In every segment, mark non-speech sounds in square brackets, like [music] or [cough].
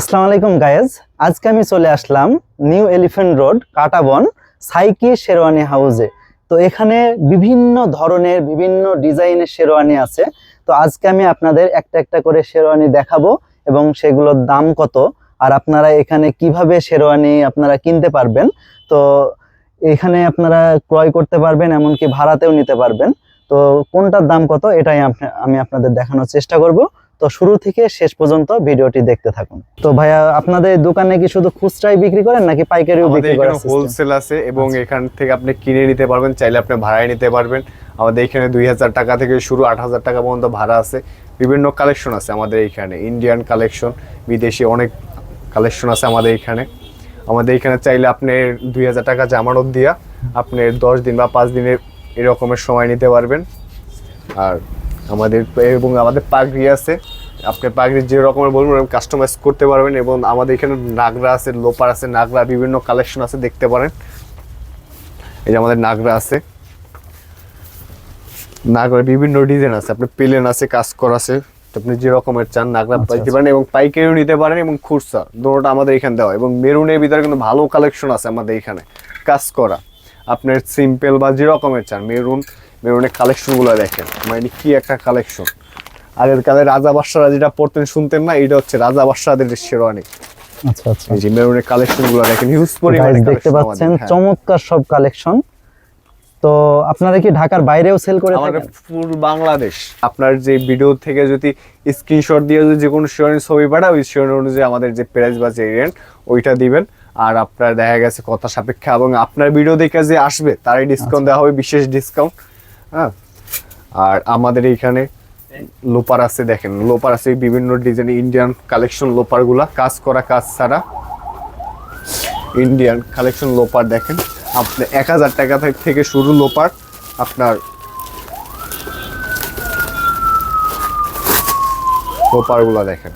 আসসালামু আলাইকুম গায়েজ আজকে আমি চলে আসলাম নিউ এলিফ্যান্ট রোড, কাটাবন, সাইকি শেরওয়ানি হাউসে। তো এখানে বিভিন্ন ধরনের বিভিন্ন ডিজাইনের শেরওয়ানি আছে। তো আজকে আমি আপনাদের একটা একটা করে শেরওয়ানি দেখাবো এবং সেগুলোর দাম কত আর আপনারা এখানে কীভাবে শেরওয়ানি আপনারা কিনতে পারবেন। তো এখানে আপনারা ক্রয় করতে পারবেন, এমনকি ভাড়াতেও নিতে পারবেন। তো কোনটার দাম কত, এটাই আমি আপনাদের দেখানোর চেষ্টা করব। তো শুরু থেকে শেষ পর্যন্ত ভিডিওটি দেখতে থাকুন। তো ভাইয়া আপনাদের দোকানে কি শুধু খুচরাই বিক্রি করেন নাকি পাইকারিও বিক্রি করেন হোলসেল আছে এবং আচ্ছা। এখান থেকে আপনি কিনে নিতে পারবেন চাইলে আপনি ভাড়ায় নিতে পারবেন। আমাদের এখানে দুই হাজার টাকা থেকে শুরু আট হাজার টাকা পর্যন্ত ভাড়া আছে। বিভিন্ন কালেকশন আছে আমাদের এখানে ইন্ডিয়ান কালেকশন বিদেশি অনেক কালেকশন আছে আমাদের এখানে। আমাদের এখানে চাইলে আপনি দুই হাজার টাকা জামানত দিয়া আপনি দশ দিন বা পাঁচ দিনের এরকমের সময় নিতে পারবেন। আর আমাদের এবং আমাদের পাগড়ি আছে। আপনি পাগড়ি যে রকমের বলবেন কাস্টমাইজ করতে পারবেন এবং আমাদের এখানে নাগরা আছে লোপার আছে নাগরা বিভিন্ন কালেকশন আছে দেখতে পারেন। এই যে আমাদের নাগরা আছে। নাগরা বিভিন্ন ডিজাইন আছে আপনি প্লেন আছে কাজ করা আছে আপনি যে রকমের চান নাগরা আচ্ছা, পাইতে পারেন এবং পাইকারিও নিতে পারেন এবং খুচরা দুটোটা আমাদের এখানে দেওয়া এবং মেরুনের ভিতরে কিন্তু ভালো কালেকশন আছে আমাদের এখানে কাজ করা আপনার সিম্পল বা যে রকমের চান মেরুন মেরুনের কালেকশনগুলো দেখেন। মানে কি একটা কালেকশন আগের কালে রাজা বাদশারা যেটা পড়তেন শুনতেন না এটা হচ্ছে রাজা বাদশাদের শেরওয়ানি। আচ্ছা আচ্ছা। এই যে মেরুনের কালেকশনগুলো দেখেন হিউজ পরিমাণে দেখতে পাচ্ছেন হ্যাঁ। চমৎকার সব কালেকশন তো আপনারা কি ঢাকার বাইরেও সেল করে থাকেন? ফুল বাংলাদেশ। আপনার যে ভিডিও থেকে যদি স্ক্রিনশট দিয়ে যদি যে কোনো শিওরের ছবি পাঠায় ওই শিওর অনুযায়ী আমাদের যে প্রাইস বা যে রেন্ট ওইটা দিবেন। আর আপনার দেখা গেছে কথা সাপেক্ষে এবং আপনার ভিডিও দেখে যে আসবে তারই ডিসকাউন্ট দেওয়া হবে বিশেষ ডিসকাউন্ট হ্যাঁ। আর আমাদের এইখানে লোপার আছে, দেখেন। লোপার আছে বিভিন্ন ডিজাইন ইন্ডিয়ান কালেকশন লোপারগুলা, কাজ করা কাজ ছাড়া। ইন্ডিয়ান কালেকশন লোপার, দেখেন। আপনি এক হাজার টাকা থেকে- শুরু লোপার, আপনার লোপারগুলা দেখেন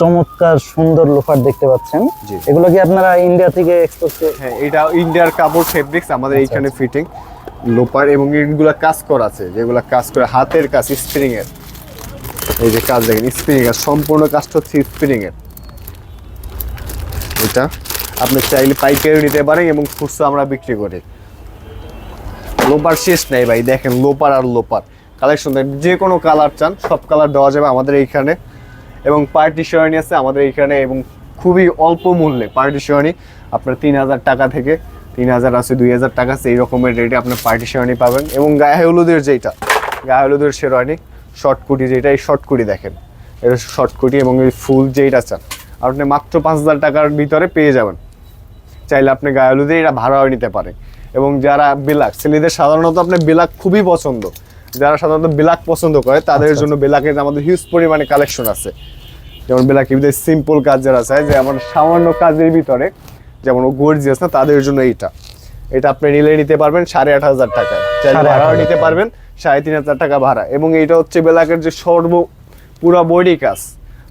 চমৎকার সুন্দর লোফার দেখতে পাচ্ছেন। এগুলো কি আপনারা ইন্ডিয়া থেকে এক্সপোর্ট হ্যাঁ এটা ইন্ডিয়ার কাপড় ফেব্রিক্স আমাদের আচ্ছা, এইখানে ফিটিং লোপার এবং এগুলা কাজ করা আছে যেগুলা কাজ করে হাতের কাজ স্প্রিং এর। এই যে কাজ দেখেন স্প্রিং এর সম্পূর্ণ কাজটা হচ্ছে স্প্রিং এর। এটা আপনি চাইলে পাইকারি নিতে পারেন এবং খুচরো আমরা বিক্রি করি। লোপার শেষ নাই ভাই দেখেন লোপার আর লোপার কালেকশন যে কোনো কালার চান সব কালার দেওয়া যাবে আমাদের এইখানে। এবং পার্টি শেয়ারনি আছে আমাদের এইখানে এবং খুবই অল্প মূল্যে পার্টি শেয়ারনি আপনার তিন হাজার টাকা থেকে তিন হাজার আছে দুই হাজার টাকা এই রকমের রেটে আপনার পার্টি শেয়ারনি পাবেন। এবং গায়ে হলুদের যেটা গায়ে হলুদের শেরওয়ানি শর্টকুটি যেটা এই শর্টকুটি দেখেন। এটা শর্টকুটি এবং এই ফুল যেইটা চান, আপনি মাত্র পাঁচ হাজার টাকার ভিতরে পেয়ে যাবেন। চাইলে আপনি গায়ে হলুদে এটা ভাড়াও নিতে পারেন। এবং যারা বিলাক ছেলেদের সাধারণত আপনার বিলাক খুবই পছন্দ। যারা সাধারণত বিলাক পছন্দ করে তাদের জন্য বিলাকের আমাদের হিউজ পরিমাণে কালেকশন আছে। যেমন বিলাকের ভিতরে সিম্পল কাজ যারা চায় যেমন সামান্য কাজের ভিতরে যেমন গর্জিয়াস না তাদের জন্য এইটা। এটা আপনি নিলে নিতে পারবেন সাড়ে আট হাজার আট ভাড়াও নিতে পারবেন সাড়ে তিন হাজার টাকা ভাড়া। এবং এটা হচ্ছে বেলাকের যে সর্ব পুরা বডি কাজ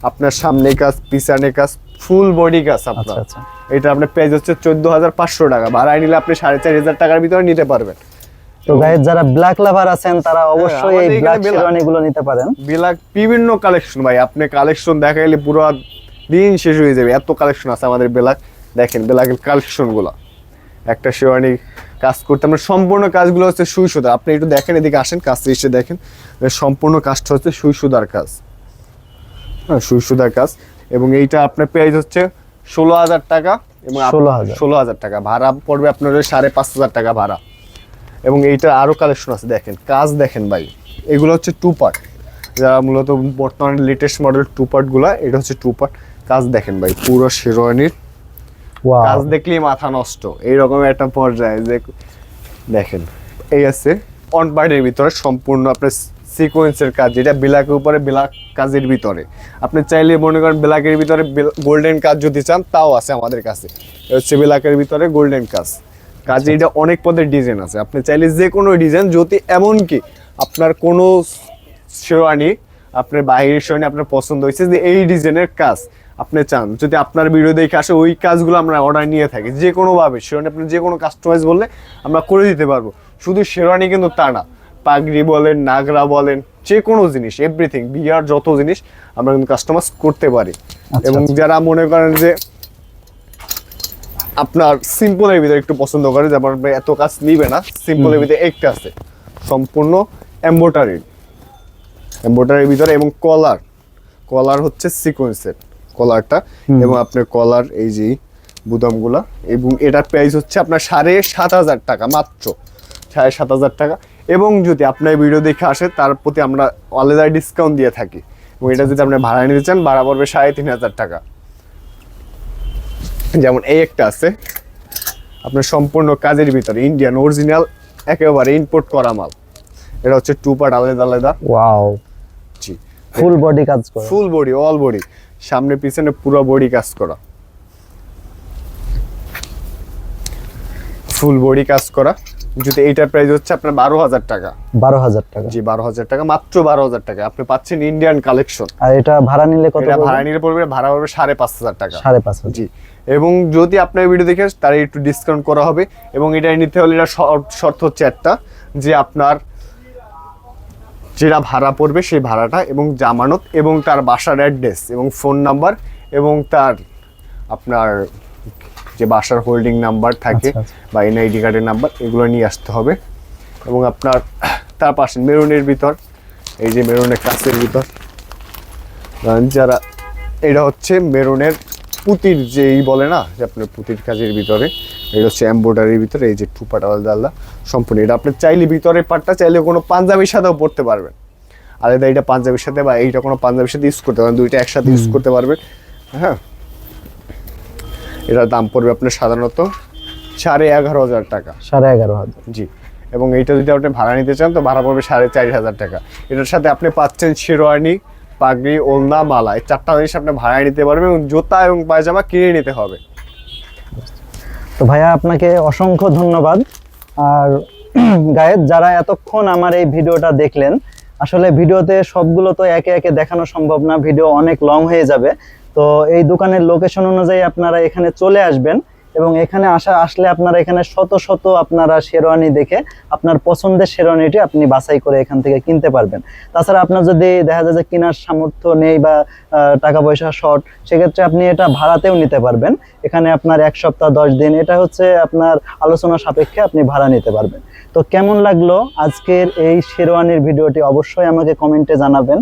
আপনার সামনে কাজ পিছনে কাজ ফুল বডি কাজ আচ্ছা আপনার। আচ্ছা এটা আপনার প্রাইস হচ্ছে চোদ্দ হাজার পাঁচশো টাকা। ভাড়ায় নিলে আপনি সাড়ে চার হাজার টাকার ভিতরে নিতে পারবেন। তো গাইজ যারা ব্ল্যাক লাভার আছেন তারা অবশ্যই এই ব্ল্যাক শেরওয়ানি গুলো নিতে পারেন। বিলাক বিভিন্ন কালেকশন ভাই আপনি কালেকশন দেখাইলে পুরো দিন শেষ হয়ে যাবে। এত কালেকশন আছে আমাদের বেলাক দেখেন বেলাকের কালেকশনগুলো একটা শেওয়ানি কাজ করতে আমরা সম্পূর্ণ কাজগুলো হচ্ছে সুই সুতা আপনি একটু দেখেন এদিকে আসেন কাজটা এসে দেখেন। সম্পূর্ণ কাজটা হচ্ছে সুই সুতার কাজ। হ্যাঁ সুই সুতার কাজ। এবং এইটা আপনার প্রাইস হচ্ছে ষোলো হাজার টাকা এবং আপ- 16,000 ষোলো হাজার টাকা। ভাড়া পড়বে আপনার সাড়ে পাঁচ হাজার টাকা ভাড়া। এবং এইটা আরও কালেকশন আছে দেখেন কাজ দেখেন ভাই। এগুলো হচ্ছে টু পার্ট যারা মূলত বর্তমানে লেটেস্ট মডেল টু পার্টগুলা এটা হচ্ছে টু পার্ট কাজ দেখেন ভাই পুরো শেরওয়ানির। কাজ দেখলেই মাথা নষ্ট। এইরকম একটা পর্যায়ে যে দেখেন এই আছে অন পার্টের ভিতরে সম্পূর্ণ আপনার সিকোয়েন্সের কাজ যেটা বিলাকের উপরে বিলাক কাজের ভিতরে। আপনি চাইলে মনে করেন বিলাকের ভিতরে গোল্ডেন কাজ যদি চান তাও আছে আমাদের কাছে। হচ্ছে বিলাকের ভিতরে গোল্ডেন কাজ। কাজে এটা অনেক পদের ডিজাইন আছে। আপনি চাইলে যে কোনো ডিজাইন যদি এমনকি আপনার কোনো শেরওয়ানি আপনার বাইরের শেরওয়ানি আপনার পছন্দ হয়েছে যে এই ডিজাইনের কাজ আপনি চান যদি আপনার ভিডিও দেখে আসে ওই কাজগুলো আমরা অর্ডার নিয়ে থাকি যে কোনোভাবে শেরওয়ানি আপনি যে কোনো কাস্টমাইজ বললে আমরা করে দিতে পারব। শুধু শেরওয়ানি কিন্তু তা না পাগড়ি বলেন নাগরা বলেন যে কোনো জিনিস এভরিথিং বিয়ার যত জিনিস আমরা কিন্তু কাস্টমাইজ করতে পারি। আচ্ছা, এবং আচ্ছা। যারা মনে করেন যে আপনার সিম্পলের ভিতরে একটু পছন্দ করে যেমন এত কাজ নিবে না সিম্পলের ভিতরে একটা আছে। সম্পূর্ণ এম্বোটারি এম্বোটারির ভিতরে এবং কলার কলার হচ্ছে সিকোয়েন্সের কলারটা এবং আপনার কলার এই যে বুদামগুলা এবং এটার প্রাইস হচ্ছে আপনার সাড়ে সাত হাজার টাকা মাত্র। সাড়ে সাত হাজার টাকা। এবং যদি আপনার ভিডিও দেখে আসে তার প্রতি আমরা আলাদা ডিসকাউন্ট দিয়ে থাকি। এবং এটা যদি আপনি ভাড়া নিতে চান ভাড়া পড়বে সাড়ে তিন হাজার টাকা। যেমন এই একটা আছে। আপনার সম্পূর্ণ কাজের ভিতরে ইন্ডিয়ান অরিজিনাল একেবারে ইম্পোর্ট করা মাল। এটা হচ্ছে টু পার্ট আলাদা আলাদা। ওয়াও জি। ফুল বডি কাজ করে। ফুল বডি অল বডি সামনে পিছনে পুরো বডি কাজ করা। ফুল বডি কাজ করা। যদি এইটার প্রাইস হচ্ছে আপনার বারো হাজার টাকা। বারো হাজার টাকা। জি বারো হাজার টাকা মাত্র বারো হাজার টাকা। আপনি পাচ্ছেন ইন্ডিয়ান কালেকশন আর এটা ভাড়া নিলে কত ভাড়া নিলে পড়বে ভাড়া পড়বে সাড়ে পাঁচ হাজার টাকা। সাড়ে পাঁচ হাজার। জি এবং যদি আপনার ভিডিও দেখে তার একটু ডিসকাউন্ট করা হবে। এবং এটা নিতে হলে এটা শর্ত হচ্ছে একটা যে আপনার যেটা ভাড়া পড়বে সেই ভাড়াটা এবং জামানত এবং তার বাসার অ্যাড্রেস এবং ফোন নাম্বার এবং তার আপনার যে বাসার হোল্ডিং নাম্বার থাকে আচ্ছা, আচ্ছা। বা এনআইডি কার্ডের নাম্বার এগুলো নিয়ে আসতে হবে। এবং আপনার তার পাশে মেরুনের ভিতর এই যে মেরুনের কাছের ভিতর যারা এটা হচ্ছে মেরুনের পুতির যেই বলে না যে আপনার পুতির কাজের ভিতরে এটা হচ্ছে এম্ব্রয়ডারির ভিতরে এই যে টুপাটা আলাদা আলাদা সম্পূর্ণ এটা আপনি চাইলে ভিতরের পাটটা চাইলে কোনো পাঞ্জাবির সাথেও পড়তে পারবেন। আলাদা এটা পাঞ্জাবির সাথে বা এইটা কোনো পাঞ্জাবির সাথে ইউজ করতে পারবেন দুইটা একসাথে ইউজ করতে পারবেন হ্যাঁ? এটার দাম পড়বে আপনার সাধারণত সাড়ে এগারো হাজার টাকা। সাড়ে এগারো হাজার। জি। এবং এইটা যদি আপনি ভাড়া নিতে চান তো ভাড়া পড়বে সাড়ে চার হাজার টাকা। এটার সাথে আপনি পাচ্ছেন শেরওয়ানি পাগড়ি ওলনা মালা। এই চারটা জিনিস আপনি ভাড়ায় নিতে পারবেন এবং জুতা এবং পায়জামা কিনে নিতে হবে। তো ভাইয়া আপনাকে অসংখ্য ধন্যবাদ। আর [clears throat] গায়েদ যারা এতক্ষণ আমার এই ভিডিওটা দেখলেন আসলে ভিডিওতে সবগুলো তো একে একে দেখানো সম্ভব না ভিডিও অনেক লং হয়ে যাবে। তো এই দোকানের লোকেশন অনুযায়ী আপনারা এখানে চলে আসবেন এবং এখানে আসা আসলে আপনারা এখানে শত শত আপনারা শেরওয়ানি দেখে আপনার পছন্দের শেরওয়ানিটি আপনি বাছাই করে এখান থেকে কিনতে পারবেন। তাছাড়া আপনার যদি দেখা যায় যে কেনার সামর্থ্য নেই বা টাকা পয়সা শর্ট সেক্ষেত্রে আপনি এটা ভাড়াতেও নিতে পারবেন। এখানে আপনার এক সপ্তাহ, দশ দিন, এটা হচ্ছে আপনার আলোচনা সাপেক্ষে আপনি ভাড়া নিতে পারবেন। তো কেমন লাগল আজকের এই শেরওয়ানির ভিডিওটি অবশ্যই আমাকে কমেন্টে জানাবেন।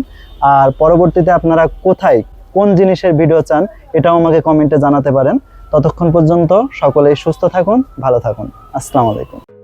আর পরবর্তীতে আপনারা কোথায় কোন জিনিসের ভিডিও চান এটাও আমাকে কমেন্টে জানাতে পারেন। ততক্ষণ পর্যন্ত সকলেই সুস্থ থাকুন, ভালো থাকুন। আসসালামু আলাইকুম।